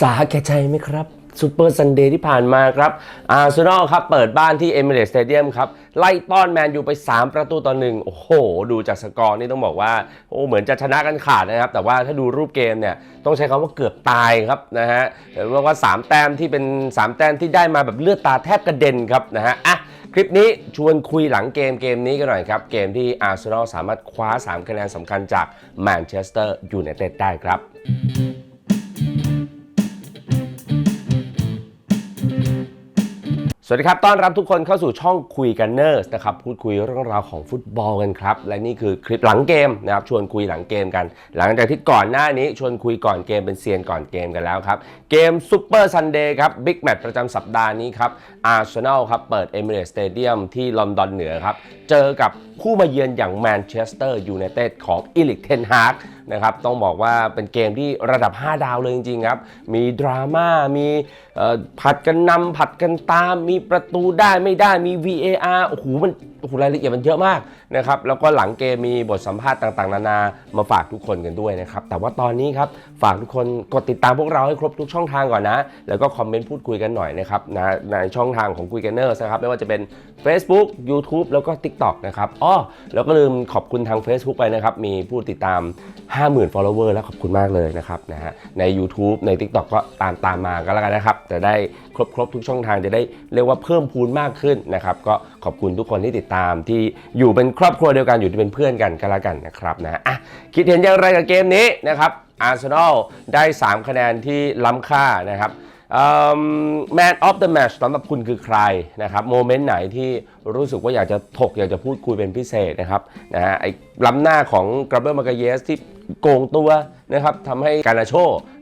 สาแก่ใจไหมครับซูเปอร์ซันเดย์ที่ผ่านมาครับอาร์เซนอลครับ เปิดบ้านที่เอมิเรตสเตเดียมครับ ไล่ต้อนแมนยูไป 3 ประตูต่อหนึ่งโอ้โห ดูจากสกอร์นี่ต้องบอกว่า โอ้เหมือนจะชนะกันขาดนะครับ แต่ว่าถ้าดูรูปเกมเนี่ย ต้องใช้คำว่าเกือบตายครับนะฮะเรียกว่า 3 แต้มที่เป็น 3 แต้มที่ได้มาแบบเลือดตาแทบกระเด็นครับนะฮะอะคลิปนี้ชวนคุยหลังเกมเกมนี้กันหน่อยครับ เกมที่อาร์เซนอลสามารถคว้า 3 คะแนนสำคัญจากแมนเชสเตอร์ยูไนเต็ดได้ครับ สวัสดีครับ ต้อนรับทุกคนเข้าสู่ช่องคุยกันเนอร์สนะครับ พูดคุยเรื่องราวของฟุตบอลกันครับ และนี่คือคลิปหลังเกมนะครับ ชวนคุยหลังเกมกัน หลังจากที่ก่อนหน้านี้ชวนคุยก่อนเกมเป็นเซียนก่อนเกมกันแล้วครับ เกมซูเปอร์ซันเดย์ครับ บิ๊กแมตช์ประจำสัปดาห์นี้ครับ อาร์เซนอลครับ เปิดเอมิเรตสเตเดียมที่ลอนดอนเหนือครับ เจอกับผู้มาเยือนอย่างแมนเชสเตอร์ยูไนเต็ดของอิลิกเทนฮาก นะครับต้องบอกว่าเป็นเกมที่ระดับ 5 ดาวเลยจริงๆครับ มีดราม่ามีผัดกันนำผัดกันตาม มีประตูได้ไม่ได้มี VAR โอ้โหมัน โอ้โหรายละเอียดมันเยอะมากนะครับแล้วก็หลังเกมมีบทสัมภาษณ์ต่างๆ นานามาฝากทุกคนกันด้วยนะครับแต่ว่าตอนนี้ครับฝากทุกคนกดติดตามพวกเราให้ครบทุกช่องทางก่อนนะ แล้วก็คอมเมนต์พูดคุยกันหน่อยนะครับนะในช่องทางของคุยกันเนอร์นะครับไม่ว่าจะเป็น Facebook YouTube แล้วก็ TikTok นะครับอ้อแล้วก็ลืมขอบคุณทาง Facebook ไปนะครับมีผู้ติดตาม 50,000 follower แล้วขอบคุณมากเลยนะครับนะฮะใน YouTube ใน TikTok ก็ตามตามมาก็แล้วกันนะครับจะได้ครบครบทุกช่องทางจะได้เรียกว่าเพิ่มพูนมากขึ้นนะครับก็ขอบคุณทุกคนที่ติดตามที่อยู่เป็นครอบครัวเดียวกันอยู่ที่เป็นเพื่อนกันก็แล้วกันนะครับนะอะคิดเห็นอย่างไรกับเกมนี้นะครับอาร์เซนอลได้ 3 คะแนนที่ล้ำค่านะครับแมนออฟเดอะแมชสำหรับคุณคือใครนะครับโมเมนต์ไหนที่รู้สึกว่าอยากจะถกอยากจะพูดคุยเป็นพิเศษนะครับนะฮะไอ้ล้ำหน้าของกราเบอร์มาเกเยสที่ โกงตัวนะครับทำให้การาโช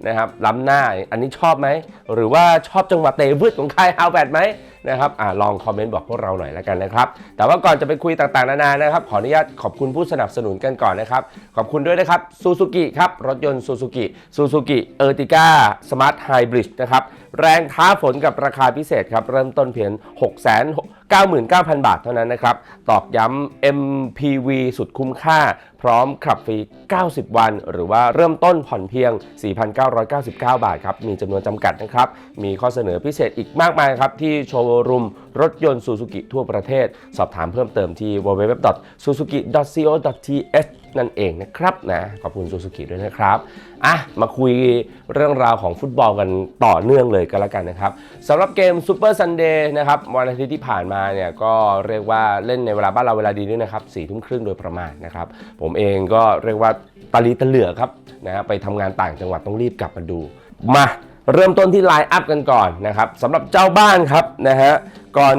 นะครับล้ำหน้าอันนี้ชอบไหม หรือว่าชอบจังหวะเตะวืดของคายฮาวแวร์ดไหมนะครับอลองคอมเมนต์บอกพวกเราหน่อยแล้วกันนะครับ แต่ว่าก่อนจะไปคุยต่างๆ นานานะครับ ขออนุญาตขอบคุณผู้สนับสนุนกันก่อนนะครับ ขอบคุณด้วยนะครับซูซูกิครับ รถยนต์ซูซูกิซูซูกิเออร์ติก้าสมาร์ทไฮบริดนะครับ แรงท้าฝนกับราคาพิเศษครับ เริ่มต้นเพียง6 9 9 0 0 99,000 บาทเท่านั้นนะครับ ตอกย้ำ MPV สุดคุ้มค่า พร้อมขับฟรี 90 วัน หรือว่าเริ่มต้นผ่อนเพียง 4,999 บาทครับ มีจำนวนจำกัดนะครับ มีข้อเสนอพิเศษอีกมากมายครับ ที่โชว์รูมรถยนต์ซูซูกิทั่วประเทศ สอบถามเพิ่มเติมที่ www.suzuki.co.th นั่นเองนะครับนะขอบคุณซูซูกิด้วยนะครับอะมาคุยเรื่องราวของฟุตบอลกันต่อเนื่องเลยก็แล้วกันนะครับสำหรับเกมซูเปอร์ซันเดย์นะครับวันอาทิตย์ที่ผ่านมาเนี่ยก็เรียกว่าเล่นในเวลาบ้านเราเวลาดีด้วยนะครับสี่ทุ่มครึ่งโดยประมาณนะครับ ผมเองก็เรียกว่าตาลีตะเหลือครับนะฮะไปทำงานต่างจังหวัดต้องรีบกลับมาดูมา เริ่มต้นที่ไลน์อัพกันก่อนนะครับสำหรับเจ้าบ้านครับนะฮะก่อน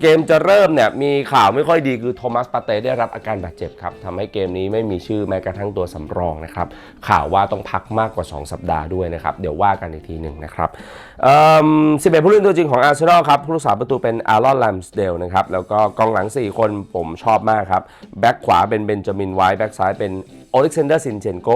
เกมจะเริ่มเนี่ยมีข่าวไม่ค่อยดีคือโทมัสปาเต้ได้รับอาการบาดเจ็บครับทำให้เกมนี้ไม่มีชื่อแม้กระทั่งตัวสำรองนะครับข่าวว่าต้องพักมากกว่า 2 สัปดาห์ด้วยนะครับ เดี๋ยวว่ากันอีกทีหนึ่งนะครับสิบเอ็ดผู้เล่นตัวจริงของอาร์เซนอลครับผู้รักษาประตูเป็นอารอนแลมสเดลนะครับแล้วก็กองหลัง 4 คนผมชอบมากครับแบ็คขวาเป็นเบนจามินไวท์แบ็คซ้ายเป็นโอเล็กซานเดอร์ซินเชนโก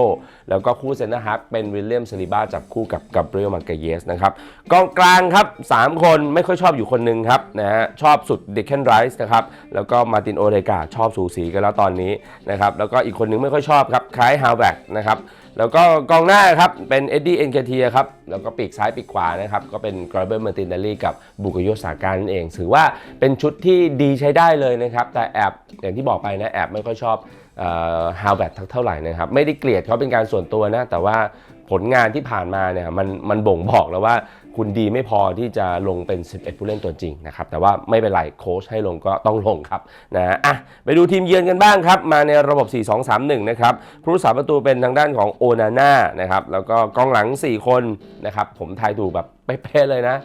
แล้วก็คู่เซนเตอร์ฮาร์ฟเป็นวิลเลียมซาลิบ้าจับคู่กับกับเบรียลมาเกเยสนะครับกองกลางครับ 3 คนไม่ค่อยชอบอยู่คนหนึ่งครับนะฮะชอบสุดเดคเคนไรส์นะครับแล้วก็มาตินโอเดกาชอบสูสีกันแล้วตอนนี้นะครับแล้วก็อีกคนหนึงไม่ค่อยชอบครับคล้ายฮาวแบกนะครับแล้วก็กองหน้าครับ เป็นเอ็ดดี้เอ็นเคเทียครับ แล้วก็ปีกซ้ายปีกขวานะครับ ก็เป็นกราเบอร์มาตินเดลลี่กับบุกโยสาการนั่นเอง ถือว่าเป็นชุดที่ดีใช้ได้เลยนะครับ แต่แอบอย่างที่บอกไปนะ แอบไม่ค่อยชอบ ฮาวแบทเท่าไหร่นะครับ ไม่ได้เกลียดเขาเป็นการส่วนตัวนะ แต่ว่าผลงานที่ผ่านมาเนี่ยมันมันบ่งบอกแล้วว่าคุณดีไม่พอที่จะลงเป็น 11 ผู้เล่นตัวจริงนะครับ แต่ว่าไม่เป็นไรโค้ชให้ลงก็ต้องลงครับนะอะไปดูทีมเยือนกันบ้างครับ มาในระบบ 4-2-3-1 นะครับผู้รักษาประตูเป็นทางด้านของโอนาน่านะครับ แล้วก็กองหลัง 4 คนนะครับ ผมทายถูกแบบเป๊ะเลยนะ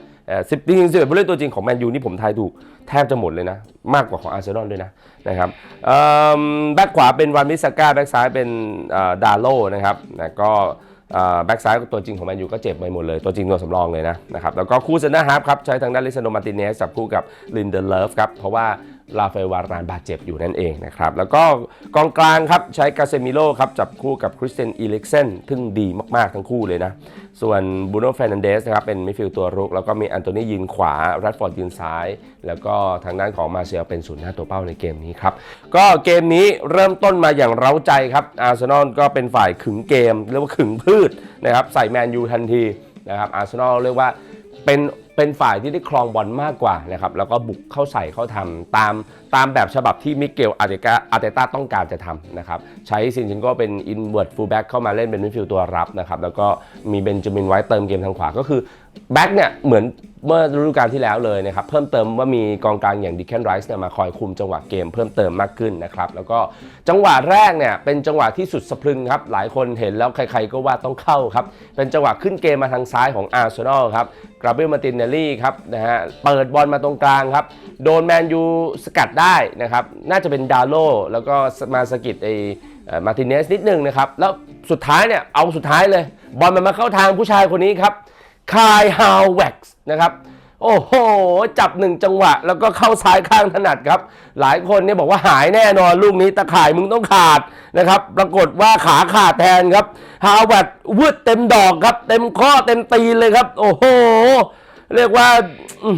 สิบจริงสิบเอ็ดผู้เล่นตัวจริงของแมนยูนี่ผมทายถูกแทบจะหมดเลยนะ มากกว่าของอาร์เซนอลด้วยนะนะครับแบ็กขวาเป็นวานมิสก้าแบ็กซ้ายเป็นดาโลนะครับนะก็แบ็กซ้ายตัวจริงของแมนยูก็เจ็บไปหมดเลย ตัวจริงตัวสำรองเลยนะนะครับแล้วก็คู่เซนเตอร์ฮาร์ฟครับ ใช้ทางด้านลิซานโดมาร์ติเนสจับคู่กับลินเดอร์เลฟครับ เพราะว่า ลาเฟลวารานบาดเจ็บอยู่นั่นเองนะครับ แล้วก็กองกลางครับใช้กาเซมิโลครับจับคู่กับคริสเตนอีเล็กเซนซึ่งดีมาก ๆ ทั้งคู่เลยนะ ส่วนบูโน่เฟรนันเดสนะครับเป็นมิดฟิลด์ตัวรุก แล้วก็มีอันโตนียืนขวาแรดฟอร์ดยืนซ้าย แล้วก็ทางด้านของมาเซียลเป็นศูนย์หน้าตัวเป้าในเกมนี้ครับ ก็เกมนี้เริ่มต้นมาอย่างเร้าใจครับอาร์เซนอลก็เป็นฝ่ายขึงเกมเรียกว่าขึงพืชนะครับใส่แมนยูทันทีนะครับอาร์เซนอลเรียกว่าเป็น เป็นฝ่ายที่ได้ครองบอลมากกว่านะครับแล้วก็บุกเข้าใส่เข้าทำตามตามแบบฉบับที่มิเกลอาร์เตตาอาร์เตต้าต้องการจะทำนะครับใช้ซินชินโก็เป็นอินเวิร์ตฟูลแบ็กเข้ามาเล่นเป็นมิดฟิลด์ตัวรับนะครับแล้วก็มีเบนจามินไว้เติมเกมทางขวาก็คือแบ็กเนี่ยเหมือนเมื่อฤดูกาลที่แล้วเลยนะครับ เพิ่มเติมว่ามีกองกลางอย่างดิแคนไรส์เนี่ยมาคอยคุมจังหวะเกมเพิ่มเติมมากขึ้นนะครับ แล้วก็จังหวะแรกเนี่ยเป็นจังหวะที่สุดสะพรึงครับ หลายคนเห็นแล้วใครๆก็ว่าต้องเข้าครับ เป็นจังหวะขึ้นเกมมาทางซ้ายของอาร์เซนอลครับกราเบลมาตินเนลลี่ครับนะฮะเปิดบอลมาตรงกลางครับ โดนแมนยูสกัดได้นะครับ น่าจะเป็นดาโลแล้วก็มาสกิดไอมาติเนสนิดนึงนะครับแล้วสุดท้ายเนี่ยเอาสุดท้ายเลย บอลมันมาเข้าทางผู้ชายคนนี้ครับ คายฮาวเว็กซ์นะครับโอ้โห จับหนึ่งจังหวะ แล้วก็เข้าซ้ายข้างถนัดครับ หลายคนเนี่ยบอกว่าหายแน่นอนลูกนี้ตะข่ายมึงต้องขาดนะครับ ปรากฏว่าขาขาดแทนครับ ฮาวเวิร์ดวืดเต็มดอกครับ เต็มข้อเต็มตีเลยครับ โอ้โห เรียกว่าอื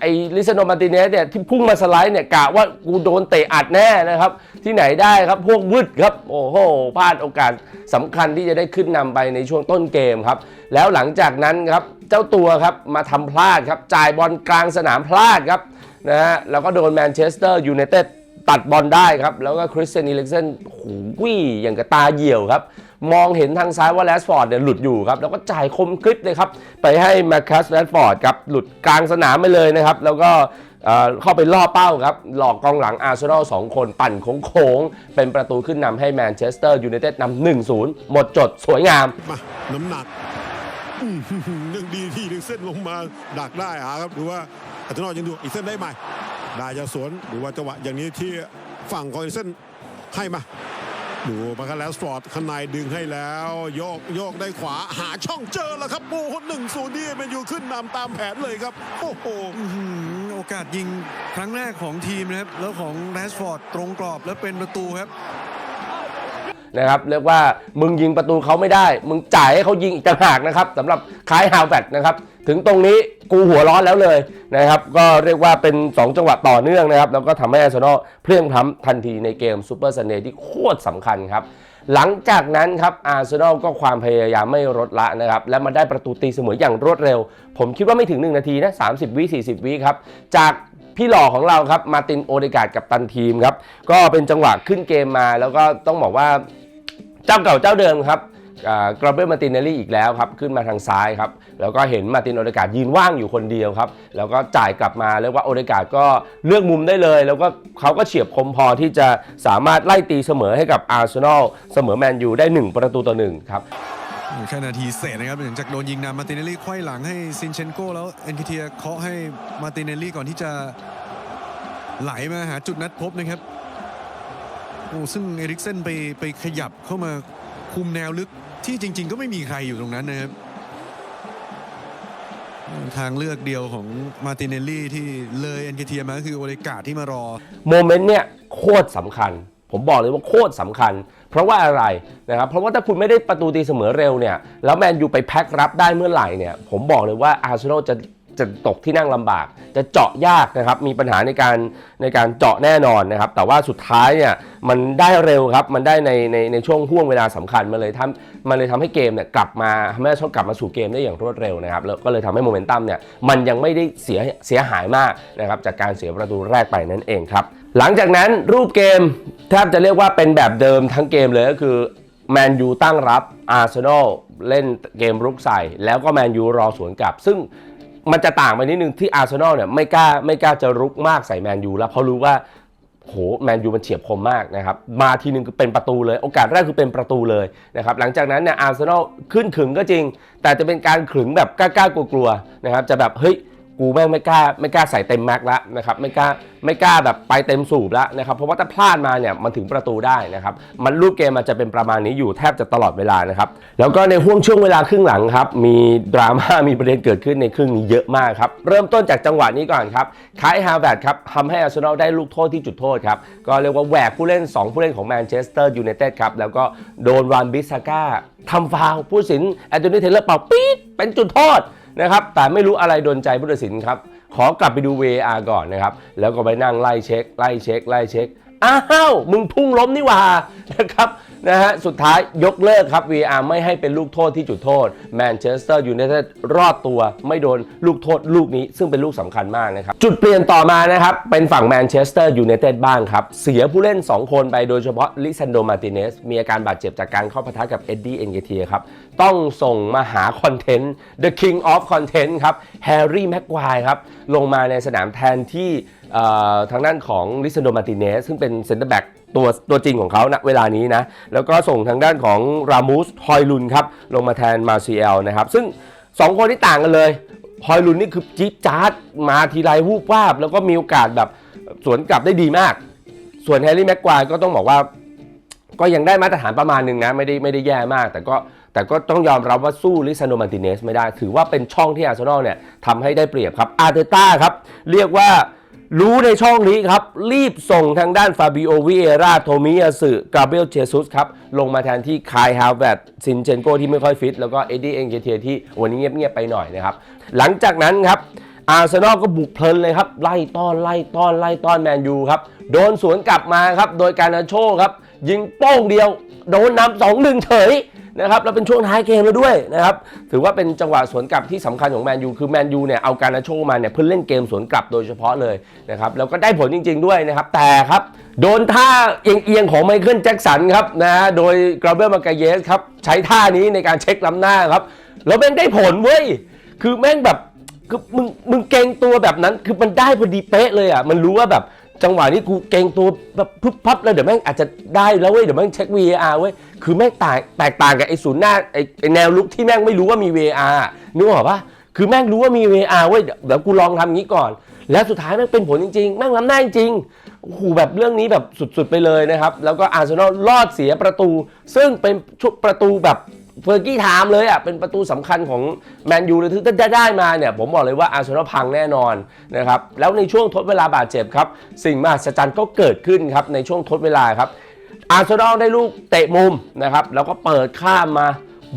ไอ้ลิซาโนมาติเนสเนี่ยที่พุ่งมาสไลด์เนี่ยกะว่ากูโดนเตะอัดแน่นะครับ ที่ไหนได้ครับพวกวืดครับ โอ้โหพลาดโอกาสสำคัญที่จะได้ขึ้นนำไปในช่วงต้นเกมครับ แล้วหลังจากนั้นครับเจ้าตัวครับมาทำพลาดครับจ่ายบอลกลางสนามพลาดครับนะฮะแล้วก็โดนแมนเชสเตอร์ยูไนเต็ด ตัดบอลได้ครับ แล้วก็คริสเตียนอีเล็กเซนหูวี่อย่างกับตาเหี่ยวครับ มองเห็นทางซ้ายว่าแรสฟอร์ดเนี่ยหลุดอยู่ครับ แล้วก็จ่ายคมกริบเลยครับ ไปให้มาคัสแรสฟอร์ดครับ หลุดกลางสนามไปเลยนะครับ แล้วก็เข้าไปล่อเป้าครับ หลอกกองหลังอาร์เซนอลสองคนปั่นโค้งๆเป็นประตูขึ้นนำให้แมนเชสเตอร์ยูไนเต็ดนำ1-0หมดจดสวยงามมาน้ำหนักอื้อหือยังดีที่ดึงเส้นลงมาดักได้ครับดูว่าอัตโนอลยังดูอีกเส้นได้ไหม ได้จะสวนหรือว่าจังหวะอย่างนี้ที่ฝั่งของอีกเส้นให้มาดูมาคันแลสฟอร์ดข้างในดึงให้แล้ว โยกโยกได้ขวาหาช่องเจอแล้วครับโอ้โหหนึ่งศูนย์นี่มันอยู่ขึ้นนำตามแผนเลยครับ โอ้โหโอกาสยิงครั้งแรกของทีมนะครับ แล้วของแรชฟอร์ดตรงกรอบแล้วเป็นประตูครับ นะครับเรียกว่ามึงยิงประตูเขาไม่ได้ มึงจ่ายให้เขายิงอีกต่างหากนะครับสำหรับคล้ายฮาวแวร์ดนะครับถึงตรงนี้กูหัวร้อนแล้วเลยนะครับก็เรียกว่าเป็น 2 จังหวะต่อเนื่องนะครับแล้วก็ทำให้อาร์เซนอลเพลียงพล้ำทันทีในเกมซูเปอร์ซันเดย์ที่โคตรสำคัญครับหลังจากนั้นครับอาร์เซนอลก็ความพยายามไม่ลดละนะครับ และมาได้ประตูตีเสมออย่างรวดเร็ว ผมคิดว่าไม่ถึง 1 นาทีนะ 30 วิ 40 วิครับ จากพี่หล่อของเราครับ มาตินโอเดกาดกับตันทีมครับ ก็เป็นจังหวะขึ้นเกมมาแล้วก็ต้องบอกว่า เจ้าเก่าเจ้าเดิมครับกราเบลมาตินเนลลี่อีกแล้วครับ ขึ้นมาทางซ้ายครับ แล้วก็เห็นมาตินโอเดกาดยืนว่างอยู่คนเดียวครับ แล้วก็จ่ายกลับมาเรียกว่าโอเดกาดก็เลือกมุมได้เลย แล้วก็เขาก็เฉียบคมพอที่จะสามารถไล่ตีเสมอให้กับอาร์เซนอลเสมอแมนยูได้ 1 ประตูต่อ1ครับแค่นาทีเศษนะครับหลังจากโดนยิงนำมาตินเนลลี่ไขว้หลังให้ซินเชนโกแล้วเอ็นคิเทียเคาะให้มาตินเนลลี่ก่อนที่จะไหลมาหาจุดนัดพบนะครับ อ้ซึ่งเอริกเซนไปไปขยับเข้ามาคุมแนวลึกที่จริง ๆ ก็ไม่มีใครอยู่ตรงนั้นนะครับ ทางเลือกเดียวของมาติเนลลี่ที่เลยเอ็นเคิเทียมาก็คือโอเลกาที่มารอ โมเมนต์เนี่ยโคตรสำคัญ ผมบอกเลยว่าโคตรสำคัญ เพราะว่าอะไรนะครับ เพราะว่าถ้าคุณไม่ได้ประตูตีเสมอเร็วเนี่ย แล้วแมนยูไปแพ็ครับได้เมื่อไหร่เนี่ย ผมบอกเลยว่าอาร์เซนอลจะ จะตกที่นั่งลำบาก จะเจาะยากนะครับ มีปัญหาในการในการเจาะแน่นอนนะครับ แต่ว่าสุดท้ายเนี่ยมันได้เร็วครับ มันได้ในในในช่วงห่วงเวลาสำคัญมันเลยทำมันเลยทำให้เกมเนี่ยกลับมาทำให้อาร์เซนอลกลับมาสู่เกมได้อย่างรวดเร็วนะครับ แล้วก็เลยทำให้โมเมนตัมเนี่ยมันยังไม่ได้เสียเสียหายมากนะครับจากการเสียประตูแรกไปนั่นเองครับ หลังจากนั้นรูปเกมแทบจะเรียกว่าเป็นแบบเดิมทั้งเกมเลยก็คือแมนยูตั้งรับอาร์เซนอลเล่นเกมรุกใส่ แล้วก็แมนยูรอสวนกลับ ซึ่ง มันจะต่างไปนิดนึงที่อาร์เซนอลเนี่ยไม่กล้าไม่กล้าจะรุกมากใส่แมนยูแล้วเพราะรู้ว่าโหแมนยูมันเฉียบคมมากนะครับมาทีนึงคือเป็นประตูเลย โอกาสแรกคือเป็นประตูเลยนะครับหลังจากนั้นเนี่ยอาร์เซนอลขึ้นขึงก็จริง แต่จะเป็นการขึงแบบกล้าๆกลัวๆนะครับจะแบบเฮ้ย กูแม่งไม่กล้าไม่กล้าใส่เต็มแม็กแล้วนะครับไม่กล้าไม่กล้าแบบไปเต็มสูบแล้วนะครับเพราะว่าถ้าพลาดมาเนี่ยมันถึงประตูได้นะครับมันรูปเกมมันจะเป็นประมาณนี้อยู่แทบจะตลอดเวลานะครับแล้วก็ในห่วงช่วงเวลาครึ่งหลังครับมีดราม่ามีประเด็นเกิดขึ้นในครึ่งนี้เยอะมากครับเริ่มต้นจากจังหวะนี้ก่อนครับคายฮาวเวิร์ดครับทำให้อาร์เซนอลได้ลูกโทษที่จุดโทษครับก็เรียกว่าแหวกผู้เล่น 2 ผู้เล่นของแมนเชสเตอร์ยูไนเต็ดครับแล้วก็โดนวานบิสซาก้าทำฟาวล์ผู้สินแอนโทนีเทเลอร์เป่าปี๊ดเป็นจุดโทษ นะครับ แต่ไม่รู้อะไรโดนใจผู้ตัดสินครับ ขอกลับไปดู VAR ก่อนนะครับ แล้วก็ไปนั่งไล่เช็ค ไล่เช็ค ไล่เช็ค อ้าวมึงพุ่งล้มนี่หว่านะครับนะฮะสุดท้ายยกเลิกครับ VR ไม่ให้เป็นลูกโทษที่จุดโทษแมนเชสเตอร์ยูไนเต็ดรอดตัวไม่โดนลูกโทษลูกนี้ซึ่งเป็นลูกสำคัญมากนะครับ จุดเปลี่ยนต่อมานะครับ เป็นฝั่งแมนเชสเตอร์ยูไนเต็ดบ้างครับ เสียผู้เล่น 2 คนไปโดยเฉพาะลิซันโดมาติเนส มีอาการบาดเจ็บจากการเข้าปะทะกับเอ็ดดี้เอ็นเกเทียครับ ต้องส่งมาหาคอนเทนต์ The King of Content ครับแฮร์รี่แม็กควายครับลงมาในสนามแทนที่ ทางด้านของลิซันโดมาติเนสซึ่งเป็นเซนเตอร์แบ็กตัวตัวจริงของเขาณเวลานี้นะ แล้วก็ส่งทางด้านของรามูสฮอยลุนครับลงมาแทนมาซีเอลนะครับ ซึ่ง 2 คนที่ต่างกันเลยฮอยลุนนี่คือจี๊ดจ๊าดมาทีไรวูบวาบ แล้วก็มีโอกาสแบบสวนกลับได้ดีมาก ส่วนแฮร์รี่แม็กควายก็ต้องบอกว่า ก็ยังได้มาตรฐานประมาณหนึ่งนะไม่ได้ไม่ได้แย่มาก แต่ก็แต่ก็ต้องยอมรับว่าสู้ลิซานโดมาติเนสไม่ได้ ถือว่าเป็นช่องที่อาร์เซนอลเนี่ยทำให้ได้เปรียบครับอาร์เตต้าครับเรียกว่า รู้ในช่องนี้ครับ รีบส่งทางด้านฟาบิโอวิเอราโทมิยาสึกาเบรลเจซุสครับ ลงมาแทนที่คายฮาวเวตซินเชนโกที่ไม่ค่อยฟิต แล้วก็เอ็ดดี้เอ็นเกเทียที่วันนี้เงียบๆไปหน่อยนะครับ หลังจากนั้นครับอาร์เซนอลก็บุกเพลินเลยครับ ไล่ต้อนไล่ต้อนไล่ต้อนแมนยูครับ โดนสวนกลับมาครับ โดยการนาโชครับ ยิงโป้งเดียว โดนนำสองหนึ่งเฉยนะครับแล้วเป็นช่วงท้ายเกมแล้วด้วยนะครับถือว่าเป็นจังหวะสวนกลับที่สำคัญของแมนยูคือแมนยูเนี่ยเอาการนาโชมาเนี่ยเพื่อเล่นเกมสวนกลับโดยเฉพาะเลยนะครับแล้วก็ได้ผลจริง ๆด้วยนะครับแต่ครับโดนท่าเอียงๆของไมเคิลแจ็คสันครับนะโดยกราเบอรียลมาเกเยสครับใช้ท่านี้ในการเช็คล้ำหน้าครับแล้วแม่งได้ผลเว้ยคือแม่งแบบคือมึงมึงเกรงตัวแบบนั้นคือมันได้พอดีเป๊ะเลยอะมันรู้ว่าแบบ จังหวะนี้กูเกรงตัวแบบพึบพับแล้วเดี๋ยวแม่งอาจจะได้แล้วเว้ยเดี๋ยวแม่งเช็ค VAR เว้ยคือแม่งแต่างแตกต่างกับไอ้ศูนย์หน้าไอ้ไอ้แนวลุกที่แม่งไม่รู้ว่ามี VAR นึกออกปะคือแม่งรู้ว่ามี VAR เว้ยเดี๋ยวกูลองทำงี้ก่อน แล้วสุดท้ายแม่งเป็นผลจริงๆ แม่งล้ำหน้าจริงโอ้โหแบบเรื่องนี้แบบสุดๆไปเลยนะครับ แล้วก็อาร์เซนอลรอดเสียประตู ซึ่งเป็นชุดประตูแบบ เฟอร์กี้ไทม์เลยอะเป็นประตูสำคัญของแมนยูเลยที่ได้ได้มาเนี่ยผมบอกเลยว่าอาร์เซนอลพังแน่นอนนะครับแล้วในช่วงทดเวลาบาดเจ็บครับ สิ่งมหัศจรรย์ก็เกิดขึ้นครับในช่วงทดเวลาครับอาร์เซนอลได้ลูกเตะมุมนะครับแล้วก็เปิดข้ามมา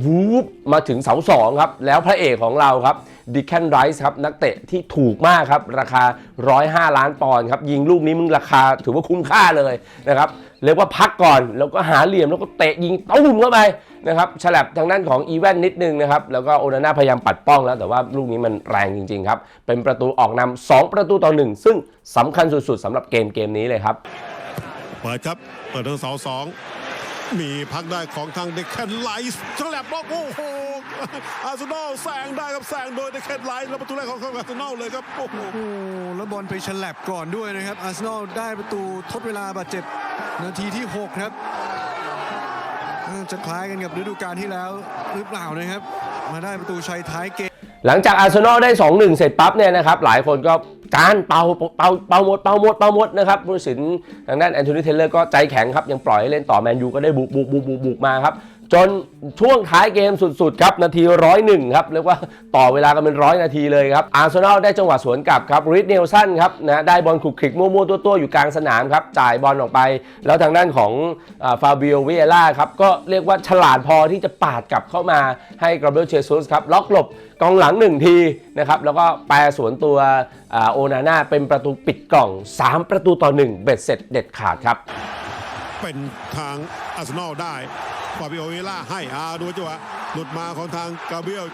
วูบมาถึงเสาสองครับ แล้วพระเอกของเราครับดิแคนไรส์ครับ นักเตะที่ถูกมากครับ ราคา 105 ล้านปอนด์ครับ ยิงลูกนี้มึงราคาถือว่าคุ้มค่าเลยนะครับ เรียกว่าพักก่อนแล้วก็หาเหลี่ยมแล้วก็เตะยิงตุ้มเข้าไปนะครับฉลับทางด้านของอีแวนนิดนึงนะครับแล้วก็โอนาน่าพยายามปัดป้องแล้ว แต่ว่าลูกนี้มันแรงจริงๆครับ เป็นประตูออกนำ2ประตูต่อ1ซึ่งสำคัญสุดๆสำหรับเกมเกมนี้เลยครับ เปิดครับ เปิดทางเสาสอง มีพักได้ของทางเดคแคนไลส์ฉลับบล็อกโอ้โหอาร์เซนอลแซงได้ครับแซงโดยเดคแคนไลส์แล้วประตูแรกของอาร์เซนอลเลยครับโอ้โหแล้วบอลไปฉลับก่อนด้วยนะครับอาร์เซนอลได้ประตูทดเวลาบาดเจ็บนาทีที่ 6 ครับจะคล้ายกันกับฤดูกาลที่แล้วหรือเปล่านะครับ มาได้ประตูชัยท้ายเกม หลังจากอาร์เซนอลได้ 2-1 เสร็จปั๊บเนี่ยนะครับหลายคนก็การเป่าเป่าเป่าหมดเป่าหมดเป่าหมดนะครับผู้สินทางด้านแอนโทนีเทเลอร์ก็ใจแข็งครับยังปล่อยให้เล่นต่อแมนยูก็ได้บุกบุกบุกบุกมาครับ จนช่วงท้ายเกมสุดๆครับนาทีร้อยหนึ่งครับเรียกว่าต่อเวลากันเป็นร้อยนาทีเลยครับอาร์เซนอลได้จังหวะสวนกลับครับริดเนลสันครับนะได้บอลคลุกคลิกมั่วๆตัวๆอยู่กลางสนามครับจ่ายบอลออกไป แล้วทางด้านของฟาบิโอวิเอล่าครับก็เรียกว่าฉลาดพอที่จะปาดกลับเข้ามาให้กราเบลเชซุสครับล็อกหลบกองหลัง1ทีนะครับแล้วก็แปรสวนตัวโอนาน่าเป็นประตูปิดกล่อง 3 ประตูต่อ 1 เบ็ดเสร็จเด็ดขาดครับ เป็นทางอาร์เซนอลได้ฟาบิโอเวล่าให้อาดูจังหวะหลุดมาของทางกาเบรียล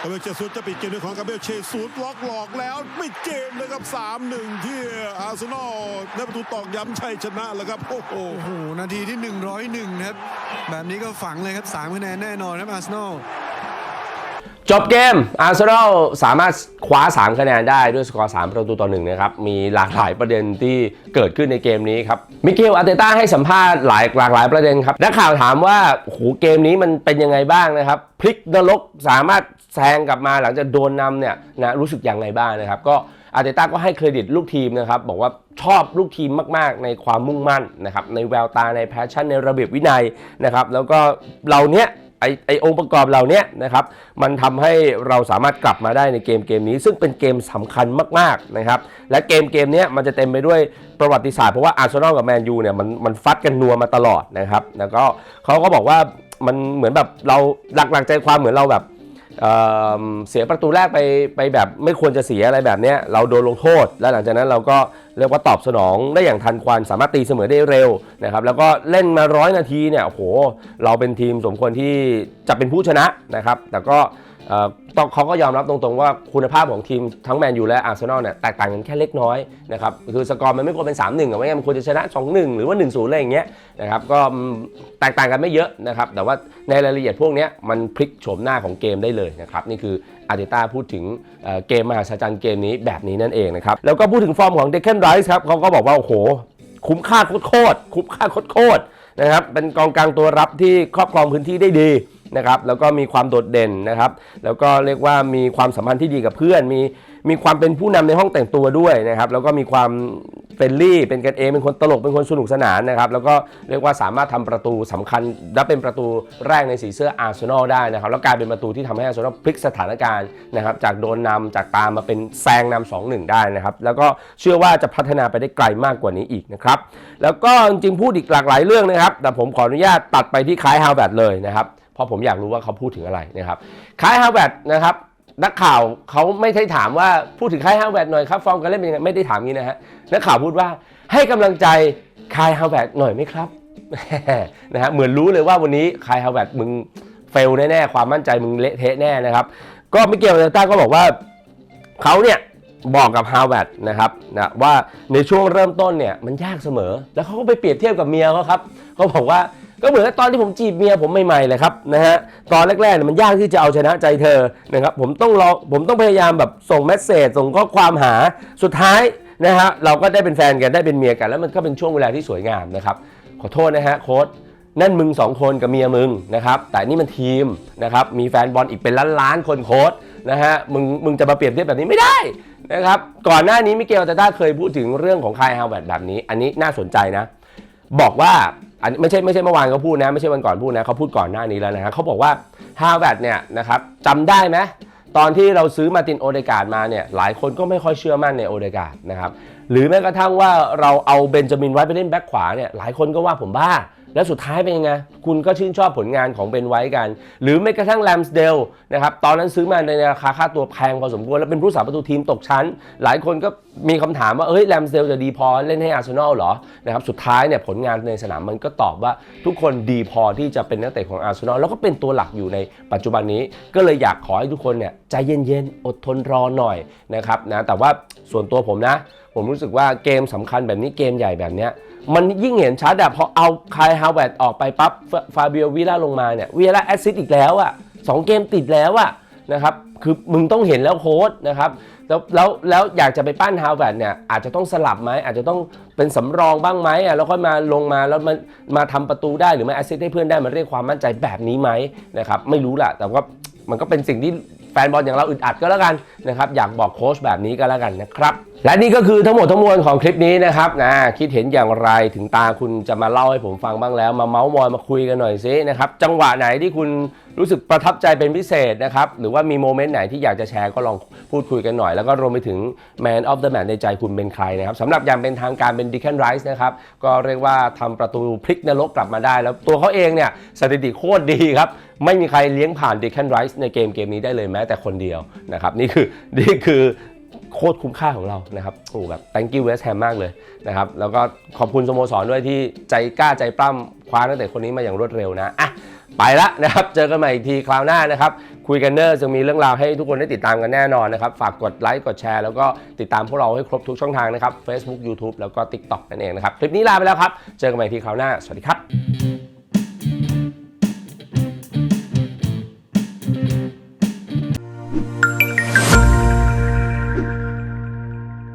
กาเบรียลเชซุสจะปิดเกมด้วยของกาเบรียลเชซุสล็อกหลอกแล้วไม่เกมเลยครับ3-1 ที่อาร์เซนอลได้ประตูตอกย้ำชัยชนะแล้วครับโอ้โหโอ้โหนาทีที่ 101นะครับ แบบนี้ก็ฝังเลยครับ3คะแนนแน่นอนครับอาร์เซนอล จบเกมอาร์เซนอลสามารถคว้า 3 คะแนนได้ด้วยสกอร์ 3 ประตูต่อ1นะครับ มีหลากหลายประเด็นที่เกิดขึ้นในเกมนี้ครับ มิเกลอาร์เตต้าให้สัมภาษณ์หลายหลากหลายประเด็นครับ นักข่าวถามว่าโหเกมนี้มันเป็นยังไงบ้างนะครับ พลิกนรกสามารถแซงกลับมาหลังจากโดนนำเนี่ยนะรู้สึกอย่างไรบ้างนะครับ ก็อาร์เตต้าก็ให้เครดิตลูกทีมนะครับ บอกว่าชอบลูกทีมมาก ๆ ในความมุ่งมั่นนะครับในแววตาในแพชชั่นในระเบียบวินัยนะครับแล้วก็เราเนี้ย ไอไอองค์ประกอบเหล่านี้นะครับมันทำให้เราสามารถกลับมาได้ในเกมเกมนี้ ซึ่งเป็นเกมสำคัญมากๆนะครับและเกมเกมเนี้ยมันจะเต็มไปด้วยประวัติศาสตร์เพราะว่าอาร์เซนอลกับแมนยูเนี่ยมันมันฟัดกันนัวมาตลอดนะครับแล้วก็เขาก็บอกว่ามันเหมือนแบบเราหลักหลักใจความเหมือนเราแบบ เเสียประตูแรกไปไปแบบไม่ควรจะเสียอะไรแบบนี้เราโดนลงโทษ แล้วหลังจากนั้นเราก็เรียกว่าตอบสนองได้อย่างทันควันสามารถตีเสมอได้เร็วนะครับแล้วก็เล่นมาร้อยนาทีเนี่ยโหเราเป็นทีมสมควรที่จะเป็นผู้ชนะนะครับ แต่ก็ ต้องเขาก็ยอมรับตรงๆว่าคุณภาพของทีมทั้งแมนยูและอาร์เซนอลเนี่ยแตกต่างกันแค่เล็กน้อยนะครับคือสกอร์มันไม่ควรเป็น 3-1อะไม่งั้นมันควรจะชนะ 2-1 หรือว่า 1-0 อะไรอย่างเงี้ยนะครับก็แตกต่างกันไม่เยอะนะครับแต่ว่าในรายละเอียดพวกนี้มันพลิกโฉมหน้าของเกมได้เลยนะครับนี่คืออาร์เตต้าพูดถึงเกมมหัศจรรย์เกมนี้แบบนี้นั่นเองนะครับแล้วก็พูดถึงฟอร์มของเดค a นไรส์ครับเขาก็บอกว่าโอ้โหคุ้มค่าโคตรๆคุ้มค่าโคตรๆนะครับเป็นกองกลางตัวรับที่ครอบครองพื้นที่ได้ดี นะครับแล้วก็มีความโดดเด่นนะครับ แล้วก็เรียกว่ามีความสัมพันธ์ที่ดีกับเพื่อน มีมีความเป็นผู้นำในห้องแต่งตัวด้วยนะครับ แล้วก็มีความเฟรนลี่เป็นกันเองเป็นคนตลกเป็นคนสนุกสนานนะครับ แล้วก็เรียกว่าสามารถทำประตูสำคัญ และเป็นประตูแรกในสีเสื้ออาร์เซนอลได้นะครับ แล้วกลายเป็นประตูที่ทำให้อาร์เซนอลพลิกสถานการณ์นะครับ จากโดนนำจากตามมาเป็นแซงนำ2-1 ได้นะครับ แล้วก็เชื่อว่าจะพัฒนาไปได้ไกลมากกว่านี้อีกนะครับ แล้วก็จริงๆพูดอีกหลากหลายเรื่องนะครับ แต่ผมขออนุญาตตัดไปที่คล้ายฮาวเวิร์ดเลยนะครับ เพราะผมอยากรู้ว่าเขาพูดถึงอะไรนะครับคล้ายฮาวเวิร์ดนะครับนักข่าวเขาไม่ได้ถามว่าพูดถึงคายฮาวเวิร์ดหน่อยครับฟอร์มการเล่นเป็นยังไงไม่ได้ถามงี้นะฮะนักข่าวพูดว่าให้กำลังใจคายฮาวเวิร์ดหน่อยไหมครับนะฮะเหมือนรู้เลยว่าวันนี้คายฮาวเวิร์ดมึงเฟลแน่ๆความมั่นใจมึงเละเทะแน่นะครับ ก็ไมิเกลเตต้าก็บอกว่าเขาเนี่ยบอกกับฮาวเวิร์ดนะครับนะว่าในช่วงเริ่มต้นเนี่ยมันยากเสมอ แล้วเขาก็ไปเปรียบเทียบกับเมียเขาครับเขาบอกว่า ก็เหมือนกับตอนที่ผมจีบเมียผมใหม่ๆเลยครับนะฮะตอนแรกๆเนี่ยมันยากที่จะเอาชนะใจเธอนะครับผมต้องรอผมต้องพยายามแบบส่งเมสเซจส่งข้อความหาสุดท้ายนะฮะเราก็ได้เป็นแฟนกันได้เป็นเมียกัน แล้วมันก็เป็นช่วงเวลาที่สวยงามนะครับขอโทษนะฮะโค้ดนั่นมึงสองคนกับเมียมึงนะครับแต่นี่มันทีมนะครับมีแฟนบอลอีกเป็นล้านล้านๆคนโค้ดนะฮะมึงมึงจะมาเปรียบเทียบแบบนี้ไม่ได้นะครับก่อนหน้านี้มิเกลตาต้าเคยพูดถึงเรื่องของคายฮาวเวิร์ดแบบนี้ อันนี้น่าสนใจนะ บอกว่า อันไม่ใช่ไม่ใช่เมื่อวานเขาพูดนะไม่ใช่วันก่อนพูดนะเขาพูดก่อนหน้านี้แล้วนะฮะเขาบอกว่าฮาวเวิร์ดเนี่ยนะครับจำได้ไหมตอนที่เราซื้อมาตินโอเดกาดมาเนี่ยหลายคนก็ไม่ค่อยเชื่อมั่นในโอเดกาดนะครับหรือแม้กระทั่งว่าเราเอาเบนจามินไว้ไปเล่นแบ็คขวาเนี่ยหลายคนก็ว่าผมบ้า แล้วสุดท้ายเป็นยังไง คุณก็ชื่นชอบผลงานของเบนไว้กัน หรือแม้กระทั่งแลมสเดลนะครับตอนนั้นซื้อมาในราคาค่าตัวแพงพอสมควร แล้วเป็นผู้สาประตูทีมตกชั้น หลายคนก็มีคำถามว่าเอ้ยแลมสเดลจะดีพอเล่นให้อาร์เซนอลเหรอนะครับสุดท้ายเนี่ยผลงานในสนามมันก็ตอบว่าทุกคนดีพอที่จะเป็นนักเตะของอาร์เซนอลแล้วก็เป็นตัวหลักอยู่ในปัจจุบันนี้ ก็เลยอยากขอให้ทุกคนเนี่ยใจเย็นๆอดทนรอหน่อยนะครับนะแต่ว่าส่วนตัวผมนะ ผมรู้สึกว่าเกมสำคัญแบบนี้เกมใหญ่แบบเนี้ย มันยิ่งเห็นชัดอะพอเอาคายฮาวเวิร์ดออกไปปั๊บฟาเบียวิล่าลงมาเนี่ยวิล่าแอสซิสต์อีกแล้วอะสองเกมติดแล้วอะนะครับคือมึงต้องเห็นแล้วโค้ดนะครับแล้วแล้วแล้วอยากจะไปปั้นฮาวเวิร์ดเนี่ยอาจจะต้องสลับไหมอาจจะต้องเป็นสำรองบ้างไหมอะแล้วค่อยมาลงมาแล้วมันมาทำประตูได้หรือไม่แอสซิสต์ให้เพื่อนได้มันเรียกความมั่นใจแบบนี้ไหมนะครับไม่รู้แหละแต่ว่ามันก็เป็นสิ่งที่แฟนบอลอย่างเราอึดอัดก็แล้วกันนะครับอยากบอกโค้ชแบบนี้ก็แล้วกันนะครับ และนี่ก็คือทั้งหมดทั้งมวลของคลิปนี้นะครับนะคิดเห็นอย่างไรถึงตาคุณจะมาเล่าให้ผมฟังบ้างแล้ว มาเมาส์มอยมาคุยกันหน่อยซินะครับจังหวะไหนที่คุณรู้สึกประทับใจเป็นพิเศษนะครับหรือว่ามีโมเมนต์ไหนที่อยากจะแชร์ก็ลองพูดคุยกันหน่อย แล้วก็รวมไปถึง Man of the Match ในใจคุณเป็นใครนะครับสำหรับอย่างเป็นทางการเป็น Declan Rice นะครับก็เรียกว่าทำประตูพลิกนรกกลับมาได้ แล้วตัวเขาเองเนี่ยสถิติโคตรดีครับไม่มีใครเลี้ยงผ่าน Declan Rice ในเกมเกมนี้ได้เลยแม้แต่คนเดียวนะครับนี่คือนี่คือ โคตรคุ้มค่าของเรานะครับโอ้แบบ thank you West Ham มากเลยนะครับ แล้วก็ขอบคุณสโมสรด้วยที่ใจกล้าใจปล้ำคว้าตั้งแต่คนนี้มาอย่างรวดเร็วนะอะไปละนะครับ เจอกันใหม่อีกทีคราวหน้านะครับ คุยกันเนอร์จะมีเรื่องราวให้ทุกคนได้ติดตามกันแน่นอนนะครับ ฝากกดไลค์กดแชร์ แล้วก็ติดตามพวกเราให้ครบทุกช่องทางนะครับ Facebook YouTube แล้วก็ TikTok นั่นเองนะครับ คลิปนี้ลาไปแล้วครับ เจอกันใหม่อีกทีคราวหน้า สวัสดีครับ